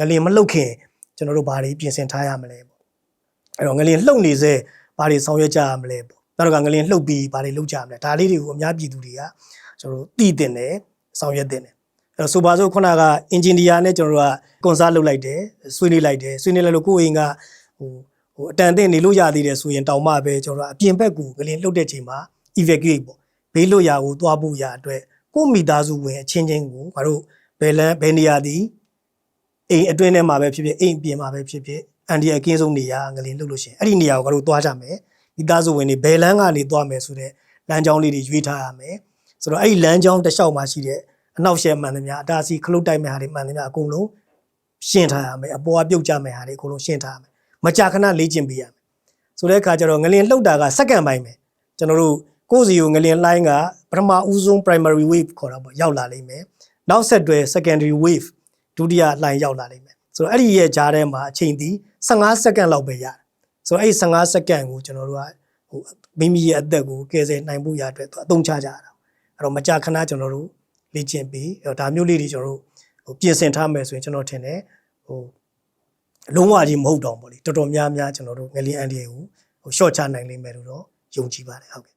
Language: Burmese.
ငလင်မလှုပ်ခင်ကျွန်တော်တို့ဘာတွေပြင်ဆင်ထားရမလဲပေါ့အဲ့တော့ငလင်လှုပ်နေစေဘာတွေဆောင်ရွက်ကြရမလဲပေါ့နောက်တော့ကငလင်လှုပ်ပြီးဘာတွေလုပ်ကြရမလဲဒါလေးတွေကိုအများပြည်သူတွေကကျွန်တော်တို့သိတင်တယ်ဆောင်ရွက်တင်တယ်အဲ့တော့ဆိုပါစို့ခုနကအင်ဂျင်နီယာနဲ့ကျွန်တော်တို့ကကွန်ဆာလုပ်လိုက်တယ်ဆွေးနွေးလိုက်တယ်ဆွေးနွေးလိုက်လို့ကိုယ့်အိမ်ကဟိုဟိုအတန်အသင့်နေလို့ရသေးတယ်ဆိုရင်တောင်မှပဲကျွန်တော်တို့ကအပြင်ဘက်ကိုငလင်လှုပ်တဲ့ချိန်မှာ evacuate ပေါ့ဘေးလွတ်ရာကိုသွားဖို့ရအတွက်ကိုယ့်မိသားစုဝင်အချင်းချင်းကိုငါတို့ဘယ်လန်းဘယ်နေရာဒီ အိမ်အတွင်းထဲမှာပဲဖြစ်ဖြစ်အိမ်အပြင်မှာပဲဖြစ်ဖြစ်အန်ဒီအကင်းဆုံးနေရာငလင်လှုပ်လို့ရှိရင်အဲ့ဒီနေရာကိုငါတို့သွားကြမယ်မိသားစုဝင်တွေဘယ်လန်းကနေသွားမယ်ဆိုတော့လမ်းကြောင်းလေးတွေရွေးထားရမယ်ဆိုတော့အဲ့ဒီလမ်းကြောင်းတစ်လျှောက်မှာရှိတဲ့အနောက်ရှယ်မှန်သမျှအတားစီခလုတ်တိုက်မဲ့ဟာတွေမှန်သမျှအကုန်လုံးရှင်းထားရမယ်အပေါ်ကပြုတ်ကြမဲ့ဟာတွေအကုန်လုံးရှင်းထားရမယ်မကြာခဏလေ့ကျင့်ပေးရမယ်ဆိုတဲ့အခါကျတော့ငလင်လှုပ်တာကစက္ကန့်ပိုင်းပဲကျွန်တော်တို့ကိုယ်စီကိုငလင်လိုင်းကပထမဦးဆုံး primary wave ခေါ်တာပေါ့ရောက်လာလိမ့်မယ်နောက်ဆက်တွဲ secondary wave ဒုတိယလှိုင်းရောက်လာလိမ့်မယ်ဆိုတော့အဲ့ဒီရဲ့ကြားထဲမှာအချိန်ဒီ15စက္ကန့်လောက်ပဲရတယ်ဆိုတော့အဲ့ဒီ15စက္ကန့်ကိုကျွန်တော်တို့ကဟိုမိမိရဲ့အသက်ကိုကယ်ဆယ်နိုင်ဖို့ရအတွက်သူအသုံးချကြတာအဲ့တော့မကြာခဏကျွန်တော်တို့လေ့ကျင့်ပြီးအဲ့တော့ဒါမျိုးလေးတွေကျွန်တော်တို့ဟိုပြင်ဆင်ထားမယ်ဆိုရင်ကျွန်တော်ထင်တယ်ဟိုလုံးဝကြီးမဟုတ်တော့ဘူးလေတော်တော်များများကျွန်တော်တို့ငလျင်အန်ဒီကိုဟို short ချနိုင်လိမ့်မယ်လို့တော့ယုံကြည်ပါတယ်ဟုတ်ကဲ့